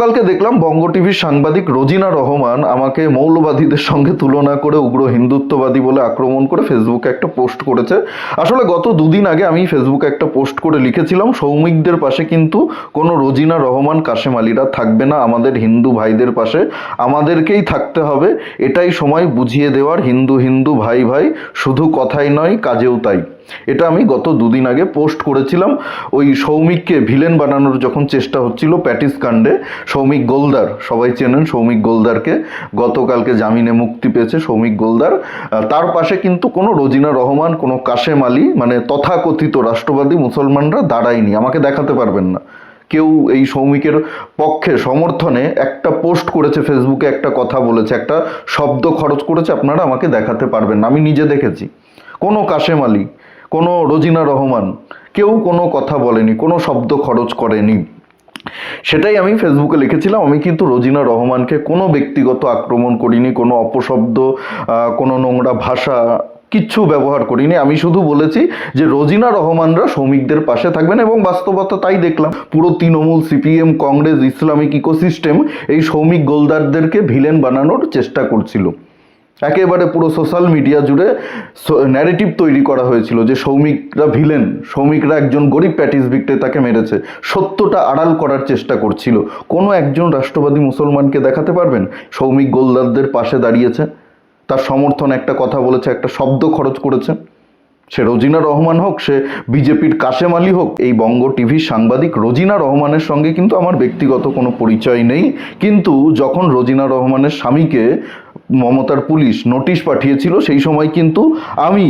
গতকালকে দেখলাম বঙ্গ টিভির সাংবাদিক রোজিনা রহমান আমাকে মৌলবাদীদের সঙ্গে তুলনা করে উগ্র হিন্দুত্ববাদী বলে আক্রমণ করে ফেসবুকে একটা পোস্ট করেছে। আসলে গত দুদিন আগে আমি ফেসবুকে একটা পোস্ট করে লিখেছিলাম, সৌমিকদের পাশে কিন্তু কোনো রোজিনা রহমান, কাশেম আলীরা থাকবে না, আমাদের হিন্দু ভাইদের পাশে আমাদেরকেই থাকতে হবে, এটাই সময় বুঝিয়ে দেওয়ার। হিন্দু হিন্দু ভাই ভাই, শুধু কথাই নয়, কাজেও তাই। এটা আমি গত দুদিন আগে পোস্ট করেছিলাম। ওই সৌমিককে ভিলেন বানানোর যখন চেষ্টা হচ্ছিল প্যাটিস কাণ্ডে, সৌমিক গোলদার, সবাই চেনেন সৌমিক গোলদারকে। গতকালকে জামিনে মুক্তি পেয়েছে সৌমিক গোলদার। তার পাশে কিন্তু কোনো রোজিনা রহমান, কোনো কাশেম আলী মানে তথাকথিত রাষ্ট্রবাদী মুসলমানরা দাঁড়ায়নি। আমাকে দেখাতে পারবেন না। কেউ এই সৌমিকের পক্ষে সমর্থনে একটা পোস্ট করেছে ফেসবুকে, একটা কথা বলেছে, একটা শব্দ খরচ করেছে, আপনারা আমাকে দেখাতে পারবেন আমি নিজে দেখেছি। কোনো কাশেম আলী কোনো রোজিনা রহমান, কেউ কোনো কথা বলেনি, কোনো শব্দ খরচ করেনি। সেটাই আমি ফেসবুকে লিখেছিলাম, আমি কিন্তু রোজিনা রহমানকে কোনো ব্যক্তিগত আক্রমণ করিনি, কোনো অপশব্দ কোনো নোংরা ভাষা কিচ্ছু ব্যবহার করিনি। আমি শুধু বলেছি যে রোজিনা রহমানরা শ্রমিকদের পাশে থাকবেন এবং বাস্তবতা তাই দেখলাম। পুরো Trinamool, CPM, Congress, Islamic ecosystem এই সৌমিক গোলদারদেরকে ভিলেন বানানোর চেষ্টা করছিল। একেবারে পুরো সোশ্যাল মিডিয়া জুড়ে ন্যারেটিভ তৈরি করা হয়েছিল যে সৌমিকরা ভিলেন সৌমিকরা একজন গরিব প্যাটিস বিক্রেতাকে মেরেছে। সত্যটা আড়াল করার চেষ্টা করছিল। কোনো একজন রাষ্ট্রবাদী মুসলমানকে দেখাতে পারবেন? সৌমিক গোলদারদের পাশে দাঁড়িয়েছে। তার সমর্থন একটা কথা বলেছে, একটা শব্দ খরচ করেছে। সে রোজিনা রহমান হোক, সে বিজেপির কাশেম আলী হোক, এই বঙ্গ টিভির সাংবাদিক রোজিনা রহমানের সঙ্গে কিন্তু আমার ব্যক্তিগত কোনো পরিচয় নেই। কিন্তু যখন রোজিনা রহমানের স্বামীকে মমতার পুলিশ নোটিশ পাঠিয়েছিল, সেই সময় কিন্তু আমি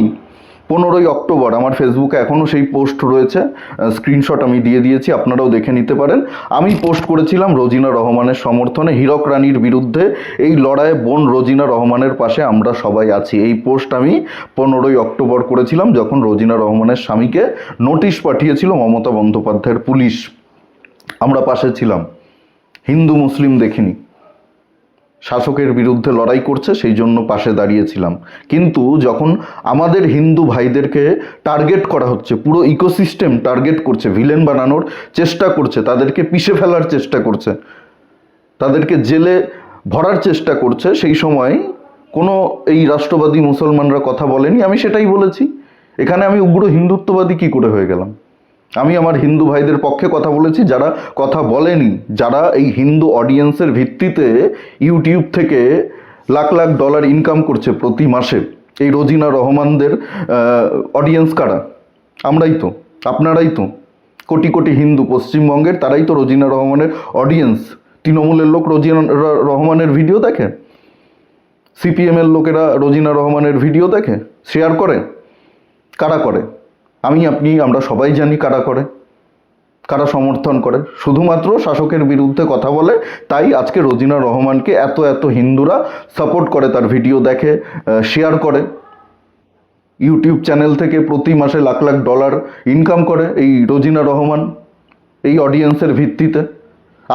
পনেরোই অক্টোবর, আমার ফেসবুকে এখনও সেই পোস্ট রয়েছে স্ক্রিনশট আমি দিয়ে দিয়েছি, আপনারাও দেখে নিতে পারেন। আমি পোস্ট করেছিলাম রোজিনা রহমানের সমর্থনে, হীরক রানীর বিরুদ্ধে, এই লড়াইয়ে বোন রোজিনা রহমানের পাশে আমরা সবাই আছি। এই পোস্ট আমি পনেরোই অক্টোবর করেছিলাম, যখন রোজিনা রহমানের স্বামীকে নোটিশ পাঠিয়েছিল মমতা বন্দ্যোপাধ্যায়ের পুলিশ। আমরা পাশে ছিলাম। হিন্দু, মুসলিম দেখিনি। শাসকের বিরুদ্ধে লড়াই করছে, সেই জন্য পাশে দাঁড়িয়েছিলাম। কিন্তু যখন আমাদের হিন্দু ভাইদেরকে টার্গেট করা হচ্ছে, পুরো ইকোসিস্টেম টার্গেট করছে ভিলেন বানানোর চেষ্টা করছে, তাদেরকে পিষে ফেলার চেষ্টা করছে, তাদেরকে জেলে ভরার চেষ্টা করছে, সেই সময় কোনো এই রাষ্ট্রবাদী মুসলমানরা কথা বলেনি, আমি সেটাই বলেছি। এখানে আমি উগ্র হিন্দুত্ববাদী কি করে হয়ে গেলাম? আমি আমার হিন্দু ভাইদের পক্ষে কথা বলেছি, যারা কথা বলেনি, যারা এই হিন্দু অডিয়েন্সের ভিত্তিতে ইউটিউব থেকে লাখ লাখ ডলার ইনকাম করছে প্রতি মাসে, এই রোজিনা রহমানদের অডিয়েন্স কারা? আমরাই তো, আপনারাই তো। কোটি কোটি হিন্দু পশ্চিমবঙ্গের, তারাই তো রোজিনা রহমানের অডিয়েন্স তৃণমূলের লোক রোজিনা রহমানের ভিডিও দেখে? সিপিএমের লোকেরা রোজিনা রহমানের ভিডিও দেখে? শেয়ার করে? কারা করে? আমি, আপনি, আমরা সবাই জানি কারা করে, কারা সমর্থন করে। শুধুমাত্র শাসকের বিরুদ্ধে কথা বলে, তাই আজকে রোজিনা রহমানকে এত এত হিন্দুরা সাপোর্ট করে, তার ভিডিও দেখে শেয়ার করে। ইউটিউব চ্যানেল থেকে প্রতি মাসে লাখ লাখ ডলার ইনকাম করে এই রোজিনা রহমান, এই অডিয়েন্সের ভিত্তিতে।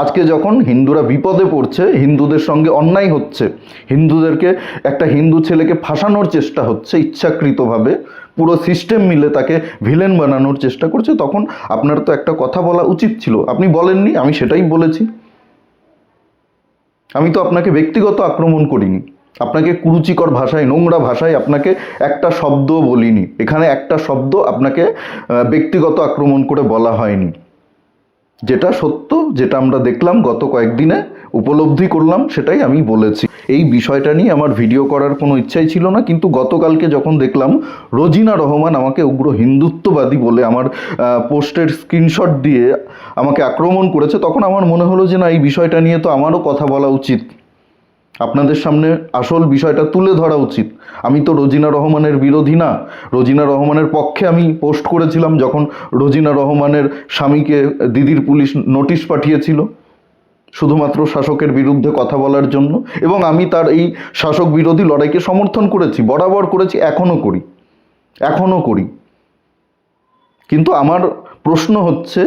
আজকে যখন হিন্দুরা বিপদে পড়ছে, হিন্দুদের সঙ্গে অন্যায় হচ্ছে, হিন্দুদেরকে, একটা হিন্দু ছেলেকে ফাঁসানোর চেষ্টা হচ্ছে ইচ্ছাকৃতভাবে পুরো সিস্টেম মিলে তাকে ভিলেন বানানোর চেষ্টা করছে, তখন আপনার তো একটা কথা বলা উচিত ছিল। আপনি বলেননি, আমি সেটাই বলেছি। আমি তো আপনাকে ব্যক্তিগত আক্রমণ করিনি। আপনাকে কুরুচিকর ভাষায়, নোংরা ভাষায় আপনাকে একটা শব্দ বলিনি। এখানে একটা শব্দ আপনাকে ব্যক্তিগত আক্রমণ করে বলা হয়নি। যেটা সত্য, যেটা আমরা দেখলাম গত কয়েকদিনে, উপলব্ধি করলাম, সেটাই আমি বলেছি। এই বিষয়টা নিয়ে আমার ভিডিও করার কোনো ইচ্ছাই ছিল না, কিন্তু গতকালকে যখন দেখলাম, রোজিনা রহমান আমাকে উগ্র হিন্দুত্ববাদী বলে আমার পোস্টের স্ক্রিনশট দিয়ে আমাকে আক্রমণ করেছে, তখন আমার মনে হলো যে না, এই বিষয়টা নিয়ে তো আমারও কথা বলা উচিত। আপনাদের সামনে আসল বিষয়টা তুলে ধরা উচিত। আমি তো রোজিনা রহমানের বিরোধী না। রোজিনা রহমানের পক্ষে আমি পোস্ট করেছিলাম যখন রোজিনা রহমানের স্বামীকে দিদির পুলিশ নোটিশ পাঠিয়েছিল। শুধুমাত্র শাসকের বিরুদ্ধে কথা বলার জন্য, এবং আমি তার এই শাসক বিরোধী লড়াইকে সমর্থন করেছি, বরাবর করেছি, এখনও করি এখনও করি। কিন্তু আমার প্রশ্ন হচ্ছে,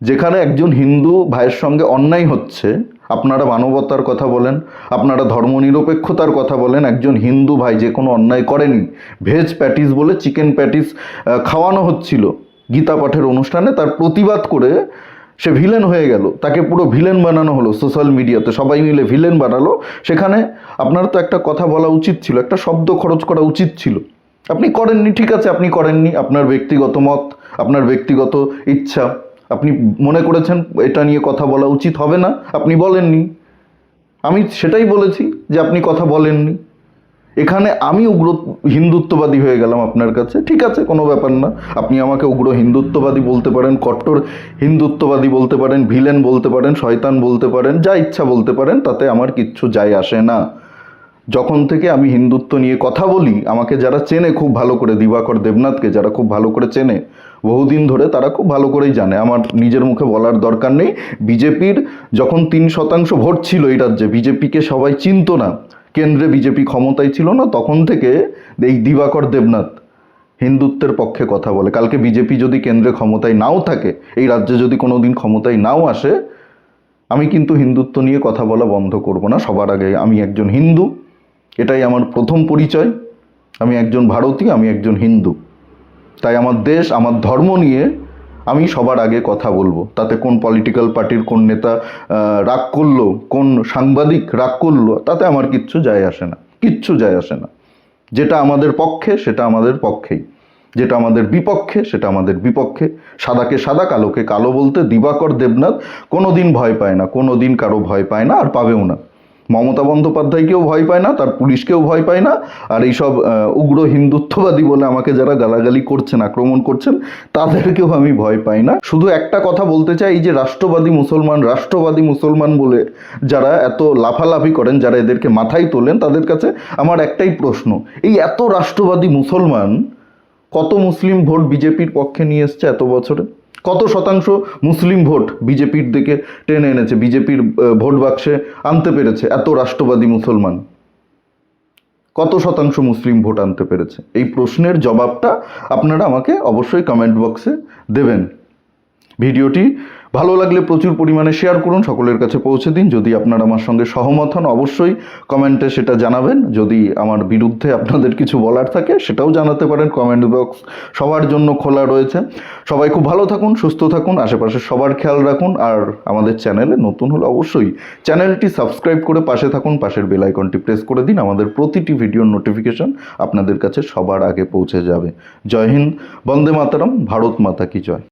যেখানে একজন হিন্দু ভাইয়ের সঙ্গে অন্যায় হচ্ছে, আপনারা মানবতার কথা বলেন, আপনারা ধর্মনিরপেক্ষতার কথা বলেন, একজন হিন্দু ভাই যে কোনো অন্যায় করেনি, ভেজ প্যাটিস বলে, চিকেন প্যাটিস খাওয়ানো হচ্ছিল গীতা পাঠের অনুষ্ঠানে তার প্রতিবাদ করে সে ভিলেন হয়ে গেল। তাকে পুরো ভিলেন বানানো হলো সোশ্যাল মিডিয়াতে সবাই মিলে ভিলেন বানালো। সেখানে আপনার তো একটা কথা বলা উচিত ছিল, একটা শব্দ খরচ করা উচিত ছিল। আপনি করেননি, ঠিক আছে, আপনি করেননি। আপনার ব্যক্তিগত মত, আপনার ব্যক্তিগত ইচ্ছা। আপনি মনে করেছেন এটা নিয়ে কথা বলা উচিত হবে না। আপনি বলেননি। আমি সেটাই বলেছি যে আপনি কথা বলেননি। এখানে আমি উগ্র হিন্দুত্ববাদী হয়ে গেলাম আপনার কাছে। ঠিক আছে, কোনো ব্যাপার না। আপনি আমাকে উগ্র হিন্দুত্ববাদী বলতে পারেন, কট্টর হিন্দুত্ববাদী বলতে পারেন, ভিলেন বলতে পারেন, শয়তান বলতে পারেন, যা ইচ্ছা বলতে পারেন, তাতে আমার কিচ্ছু যায় আসে না। যখন থেকে আমি হিন্দুত্ব নিয়ে কথা বলি, আমাকে যারা চেনে খুব ভালো করে, দিবাকর দেবনাথকে যারা খুব ভালো করে চেনে, বহুদিন ধরে তারা খুব ভালো করেই জানে। আমার নিজের মুখে বলার দরকার নেই। বিজেপির যখন তিন শতাংশ ভোট ছিল এই রাজ্যে, বিজেপিকে সবাই চিনতো না। কেন্দ্রে বিজেপি ক্ষমতায় ছিল না, তখন থেকে এই দিবাকর দেবনাথ হিন্দুত্বের পক্ষে কথা বলে। কালকে বিজেপি যদি কেন্দ্রে ক্ষমতায় নাও থাকে, এই রাজ্যে যদি কোনো দিন ক্ষমতায় নাও আসে, আমি কিন্তু হিন্দুত্ব নিয়ে কথা বলা বন্ধ করব না। সবার আগে আমি একজন হিন্দু, এটাই আমার প্রথম পরিচয়। আমি একজন ভারতীয়, আমি একজন হিন্দু। তাই আমার দেশ, আমার ধর্ম নিয়ে আমি সবার আগে কথা বলব। তাতে কোন পলিটিক্যাল পার্টির কোন নেতা রাগ করল, কোন সাংবাদিক রাগ করল, তাতে আমার কিচ্ছু যায় আসে না। কিচ্ছু যায় আসে না। যেটা আমাদের পক্ষে, সেটা আমাদের পক্ষেই। যেটা আমাদের বিপক্ষে, সেটা আমাদের বিপক্ষে। সাদাকে সাদা, কালোকে কালো বলতে দিবাকর দেবনাথ কোনো দিন ভয় পায় না কোনো দিন কারও ভয় পায় না, আর পাবেও না। মমতা বন্দ্যোপাধ্যায়কেও ভয় পায় না, তার পুলিশকেও ভয় পায় না, আর এইসব উগ্র হিন্দুত্ববাদী বলে আমাকে যারা গালাগালি করছেন, আক্রমণ করছেন, তাদেরকেও আমি ভয় পাই না। শুধু একটা কথা বলতে চাই, এই যে রাষ্ট্রবাদী মুসলমান রাষ্ট্রবাদী মুসলমান বলে যারা এত লাফালাফি করেন, যারা এদেরকে মাথায় তোলেন, তাদের কাছে আমার একটাই প্রশ্ন, এই এত রাষ্ট্রবাদী মুসলমান কত মুসলিম ভোট বিজেপির পক্ষে নিয়ে এসছে এত বছরে? কত শতাংশ মুসলিম ভোট বিজেপির দিকে টেনে এনেছে? বিজেপির ভোট বাক্সে আনতে পেরেছে এত রাষ্ট্রবাদী মুসলমান। কত শতাংশ মুসলিম ভোট আনতে পেরেছে? এই প্রশ্নের জবাবটা আপনারা আমাকে অবশ্যই কমেন্ট বক্সে দেবেন। ভিডিওটি ভালো লাগলে প্রচুর পরিমাণে শেয়ার করুন, সকলের কাছে পৌঁছে দিন। যদি আপনারা আমার সঙ্গে সহমত হন, অবশ্যই কমেন্টে সেটা জানাবেন। যদি আমার বিরুদ্ধে আপনাদের কিছু বলার থাকে, সেটাও জানাতে পারেন। কমেন্ট বক্স সবার জন্য খোলা রয়েছে। সবাই খুব ভালো থাকুন, সুস্থ থাকুন, আশেপাশে সবার খেয়াল রাখুন। আর আমাদের চ্যানেলে নতুন হলে অবশ্যই চ্যানেলটি সাবস্ক্রাইব করে পাশে থাকুন। পাশের বেল আইকনটি প্রেস করে দিন। আমাদের প্রতিটি ভিডিওর নোটিফিকেশন আপনাদের কাছে সবার আগে পৌঁছে যাবে। জয় হিন্দ, বন্দে মাতারাম, ভারত মাতা কি জয়।